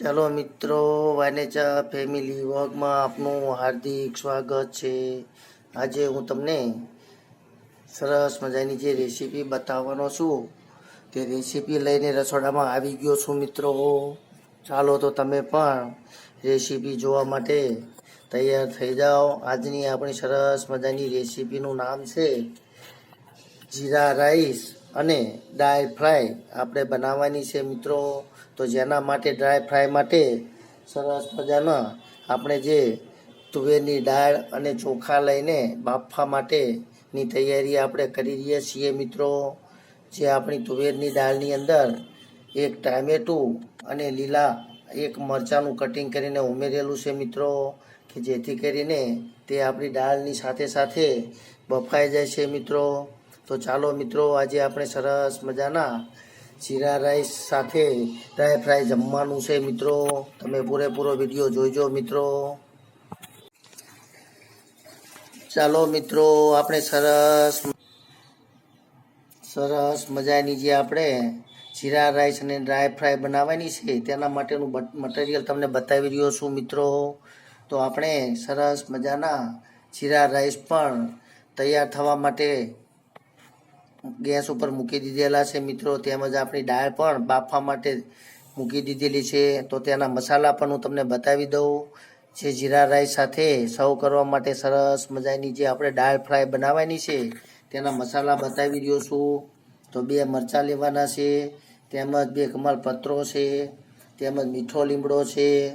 ચાલો મિત્રો, વાનેચા ફેમિલી વર્ગમાં આપનું હાર્દિક સ્વાગત છે. આજે હું તમને સરસ મજાની જે રેસીપી બતાવવાનો છું, તે રેસીપી લઈને રસોડામાં આવી ગયો છું મિત્રો. ચાલો તો તમે પણ રેસીપી જોવા માટે તૈયાર થઈ જાઓ. આજની આપણી સરસ મજાની રેસીપીનું નામ છે જીરા રાઈસ અને ડ્રાય ફ્રાય. આપણે બનાવવાની છે મિત્રો. તો જેના માટે ડ્રાય ફ્રાય માટે સરસ મજાના આપણે જે તુવેરની દાળ અને ચોખા લઈને બાફવા માટેની તૈયારી આપણે કરી રહ્યા છીએ મિત્રો. જે આપણી તુવેરની દાળની અંદર એક ટામેટું અને લીલા એક મરચાંનું કટિંગ કરીને ઉમેરેલું છે મિત્રો, કે જેથી કરીને તે આપણી દાળની સાથે સાથે બફાઈ જાય છે મિત્રો. તો ચાલો મિત્રો, આજે આપણે સરસ મજાના જીરા રાઈસ સાથે ડ્રાય ફ્રાય જમવાનું છે મિત્રો. તમે પૂરેપૂરો વીડિયો જોઈજો મિત્રો. ચાલો મિત્રો, આપણે સરસ સરસ મજાની જે આપણે જીરા રાઈસ અને ડ્રાય ફ્રાય બનાવવાની છે, તેના માટેનું મટીરિયલ તમને બતાવી રહ્યો છું મિત્રો. તો આપણે સરસ મજાના જીરા રાઈસ પણ તૈયાર થવા માટે ગેસ ઉપર મૂકી દીધેલા છે મિત્રો, તેમજ આપણી દાળ પણ બાફવા માટે મૂકી દીધેલી છે. તો તેના મસાલા પણ હું તમને બતાવી દઉં. જે જીરા રાઈસ સાથે સર્વ કરવા માટે સરસ મજાની જે આપણે દાળ ફ્રાય બનાવવાની છે, તેના મસાલા બતાવી રહ્યો છું. તો બે મરચાં લેવાના છે, તેમજ બે કમાલ પત્રો છે, તેમજ મીઠો લીમડો છે,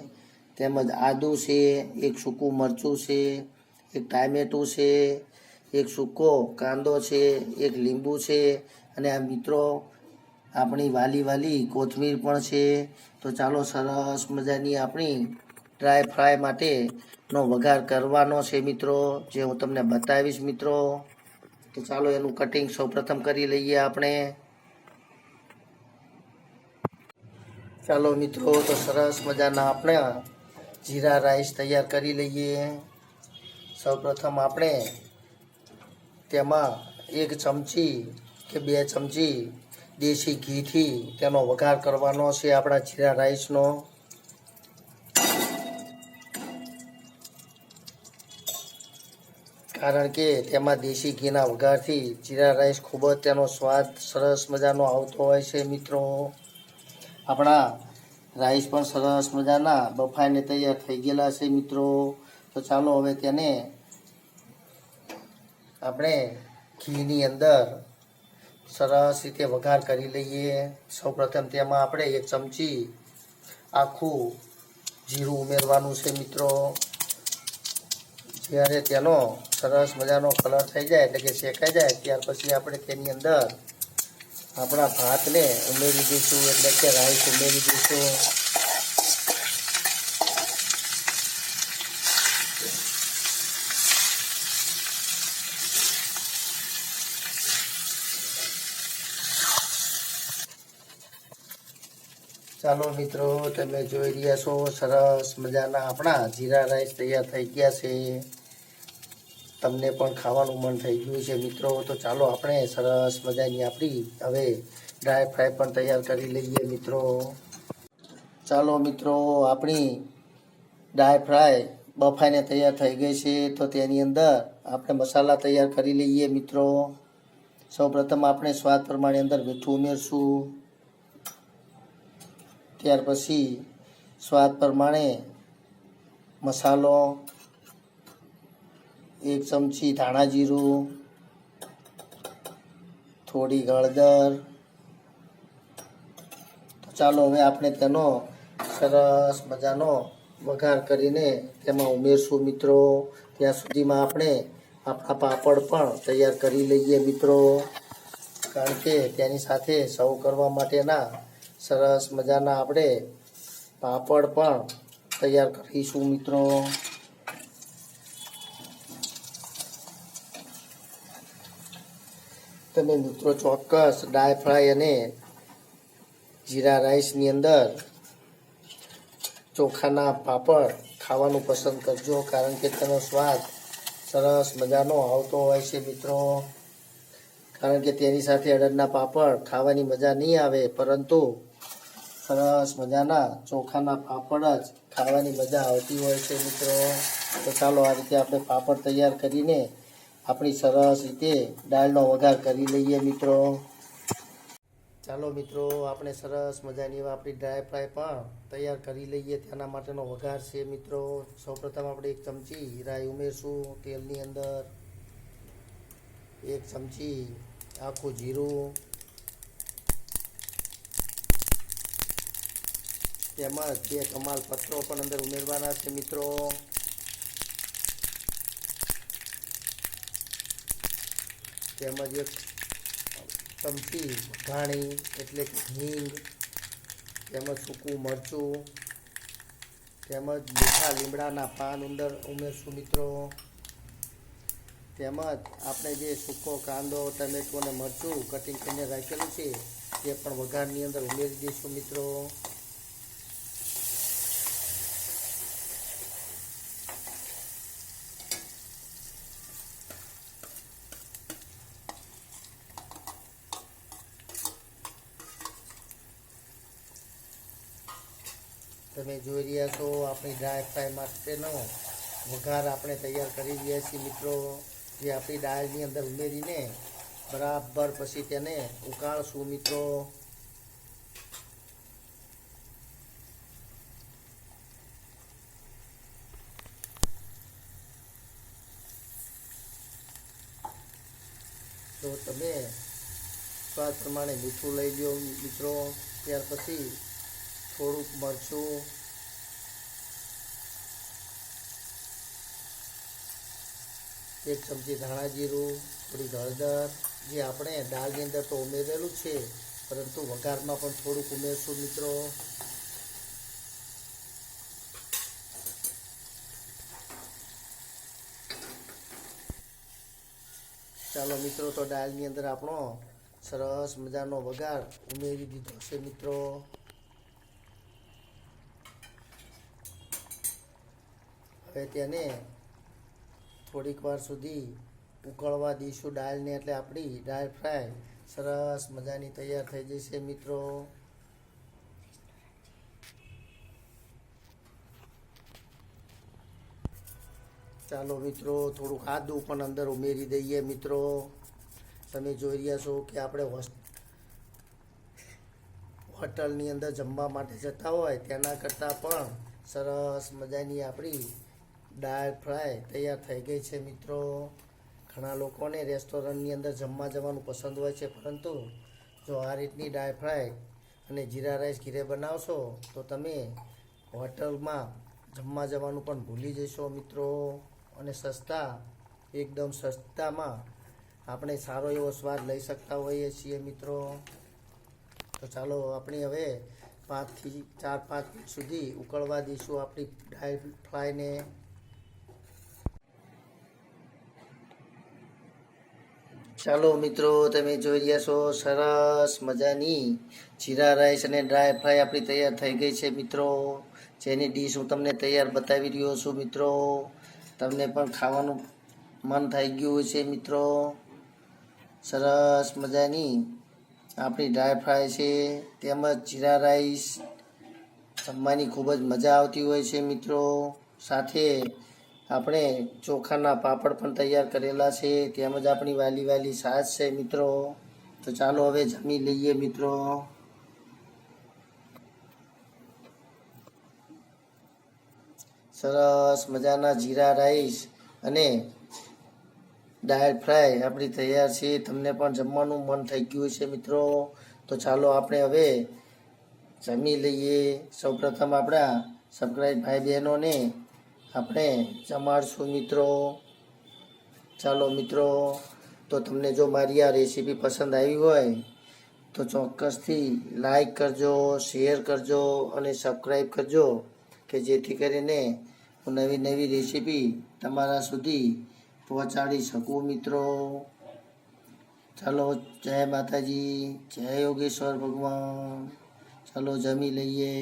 તેમજ આદુ છે, એક સૂકું મરચું છે, એક ટામેટું છે એક સૂકો કાંદો છે, એક લીંબુ છે અને આ મિત્રો આપણી વાલી વાલી કોથમીર પણ છે. તો ચાલો સરસ મજાની આપણી ડ્રાય ફ્રાય માટેનો વઘાર કરવાનો છે મિત્રો, જે હું તમને બતાવીશ મિત્રો. તો ચાલો એનું કટિંગ સૌપ્રથમ કરી લઈએ આપણે. ચાલો મિત્રો, તો સરસ મજાના આપણે જીરા રાઈસ તૈયાર કરી લઈએ. સૌપ્રથમ આપણે તેમાં એક ચમચી કે બે ચમચી દેશી ઘીથી તેનો વઘાર કરવાનો છે આપણા જીરા રાઈસનો. કારણ કે તેમાં દેશી ઘીના વઘારથી જીરા રાઈસ ખૂબ જ તેનો સ્વાદ સરસ મજાનો આવતો હોય છે મિત્રો. આપણા રાઈસ પણ સરસ મજાના બફાઈને તૈયાર થઈ ગયેલા છે મિત્રો. તો ચાલો હવે તેને આપણે ઘીની અંદર સરસ રીતે વઘાર કરી લઈએ. સૌપ્રથમ તેમાં આપણે એક ચમચી આખું જીરું ઉમેરવાનું છે મિત્રો. જ્યારે તેનો સરસ મજાનો કલર થઈ જાય એટલે કે શેકાઈ જાય, ત્યાર પછી આપણે તેની અંદર આપણા ભાતને ઉમેરી દઈશું. એટલે કે રાઈસ ઉમેરી દઈશું. ચાલો મિત્રો, તમે જોઈ રહ્યા છો, સરસ મજાના આપણા જીરા રાઈસ તૈયાર થઈ ગયા છે. તમને પણ ખાવાનું મન થઈ ગયું છે મિત્રો, તો ચાલો આપણે સરસ મજાની આપણી હવે ડ્રાય ફ્રાય પણ તૈયાર કરી લઈએ મિત્રો. ચાલો મિત્રો, આપણી ડ્રાય ફ્રાય બફાઈને તૈયાર થઈ ગઈ છે, તો તેની અંદર આપણે મસાલા તૈયાર કરી લઈએ મિત્રો. સૌપ્રથમ આપણે સ્વાદ પ્રમાણે અંદર મીઠું ઉમેરશું. ત્યાર પછી સ્વાદ પ્રમાણે મસાલો, એક ચમચી ધાણા જીરું, થોડી હળદર. તો ચાલો હવે આપણે તેનો સરસ મજાનો વઘાર કરીને તેમાં ઉમેરશું મિત્રો. ત્યાં સુધીમાં આપણે આપણા પાપડ પણ તૈયાર કરી લઈએ મિત્રો. કારણ કે તેની સાથે સર્વ કરવા માટેના સરસ મજાના આપણે પાપડ પણ તૈયાર કરીશું, મિત્રો. તમે મિત્રો ચોક્કસ ડ્રાય ફ્રાય અને જીરા રાઈસની અંદર ચોખાના પાપડ ખાવાનું પસંદ કરજો, કારણ કે તેનો સ્વાદ સરસ મજાનો આવતો હોય છે, મિત્રો. કારણ કે તેની સાથે અડદના પાપડ ખાવાની મજા નહીં આવે, પરંતુ સરસ મજાના ચોખાના પાપડ જ ખાવાની મજા આવતી હોય છે મિત્રો. તો ચાલો આ રીતે આપણે પાપડ તૈયાર કરીને આપણી સરસ રીતે દાળનો વઘાર કરી લઈએ મિત્રો. ચાલો મિત્રો, આપણે સરસ મજાની આપણી ડ્રાય ફ્રાય પણ તૈયાર કરી લઈએ. તેના માટેનો વઘાર છે મિત્રો. સૌપ્રથમ આપણે એક ચમચી રાઈ ઉમેરશું તેલની અંદર. એક ચમચી આખું જીરું. તેમજ બે કમાલ પત્રો પણ અંદર ઉમેરવાના છે, મિત્રો. તેમજ એક ચમચી વઘાણી એટલે કે હિંગ તેમજ સૂકું મરચું તેમજ મીઠા લીમડાના પાન અંદર ઉમેરશું, મિત્રો. તેમજ આપણે જે સૂકો કાંદો, ટમેટું અને મરચું કટિંગ કરીને રાખેલું છે, તે પણ વઘારની અંદર ઉમેરી દઈશું, મિત્રો. તમે જોઈ રહ્યા છો, આપણી ડ્રાય ફ્રાય માટેનો વઘાર આપણે તૈયાર કરી રહ્યા છીએ મિત્રો. જે આપણી દાળની અંદર ઉમેરીને બરાબર પછી તેને ઉકાળશું મિત્રો. તો તમે સ્વાદ પ્રમાણે મીઠું લઈ લો મિત્રો. ત્યાર પછી થોડુંક મરચું. એક ચમચી ધાણા જીરું થોડીક હળદર. જે આપણે દાળની અંદર તો ઉમેરેલું છે, પરંતુ વઘારમાં પણ થોડુંક ઉમેરશું મિત્રો. ચાલો મિત્રો, તો દાળની અંદર આપણો સરસ મજાનો વઘાર ઉમેરી દીધો છે મિત્રો. હવે તેને થોડીક વાર સુધી ઉકળવા દઈશું દાળને એટલે આપણી દાળ ફ્રાય. સરસ મજાની તૈયાર થઈ જશે મિત્રો. ચાલો મિત્રો થોડુંક આદું પણ અંદર ઉમેરી દઈએ મિત્રો. તમે જોઈ રહ્યા છો કે આપણે હોટલની અંદર જમવા માટે જતા હોય તેના કરતાં પણ સરસ મજાની આપણી દાળ ફ્રાય તૈયાર થઈ ગઈ છે મિત્રો. ઘણા લોકોને રેસ્ટોરન્ટની અંદર જમવા જવાનું પસંદ હોય છે, પરંતુ જો આ રીતની દાળ ફ્રાય અને જીરા રાઈસ ઘીરે બનાવશો, તો તમે હોટલમાં જમવા જવાનું પણ ભૂલી જશો મિત્રો. અને સસ્તા, એકદમ સસ્તામાં આપણે સારો એવો સ્વાદ લઈ શકતા હોઈએ છીએ મિત્રો. તો ચાલો આપણે હવે પાંચથી ચાર પાંચ સુધી ઉકળવા દઈશું આપણી ડાય ફ્રાયને. ચાલો મિત્રો, તમે જોઈ રહ્યા છો, સરસ મજાની જીરા રાઈસ અને ડ્રાય ફ્રાય આપણી તૈયાર થઈ ગઈ છે મિત્રો. જેની ડીશ હું તમને તૈયાર બતાવી રહ્યો છું મિત્રો. તમને પણ ખાવાનું મન થઈ ગયું છે મિત્રો. સરસ મજાની આપણી ડ્રાય ફ્રાય છે, તેમજ જીરા રાઈસ. જમવાની ખૂબ જ મજા આવતી હોય છે મિત્રો. સાથે આપણે ચોખાના પાપડ પણ તૈયાર કરેલા છે, તેમજ આપણી વાલી વાલી સાસ છે મિત્રો. તો ચાલો હવે જમી લઈએ મિત્રો. સરસ મજાના જીરા રાઈસ અને દાળ ફ્રાય આપણી તૈયાર છે. તમને પણ જમવાનું મન થઈ ગયું છે મિત્રો. તો ચાલો આપણે હવે જમી લઈએ. સૌપ્રથમ આપણા સબસ્ક્રાઈબ ભાઈ બહેનોને આપણે જમાડશું મિત્રો. ચાલો મિત્રો, તો તમને જો મારી આ રેસીપી પસંદ આવી હોય, તો ચોક્કસથી લાઈક કરજો, શેર કરજો અને સબસ્ક્રાઈબ કરજો, કે જેથી કરીને હું નવી નવી રેસીપી તમારા સુધી પહોંચાડી શકું મિત્રો. ચાલો, જય માતાજી, જય યોગેશ્વર ભગવાન. ચાલો, જમી લઈએ.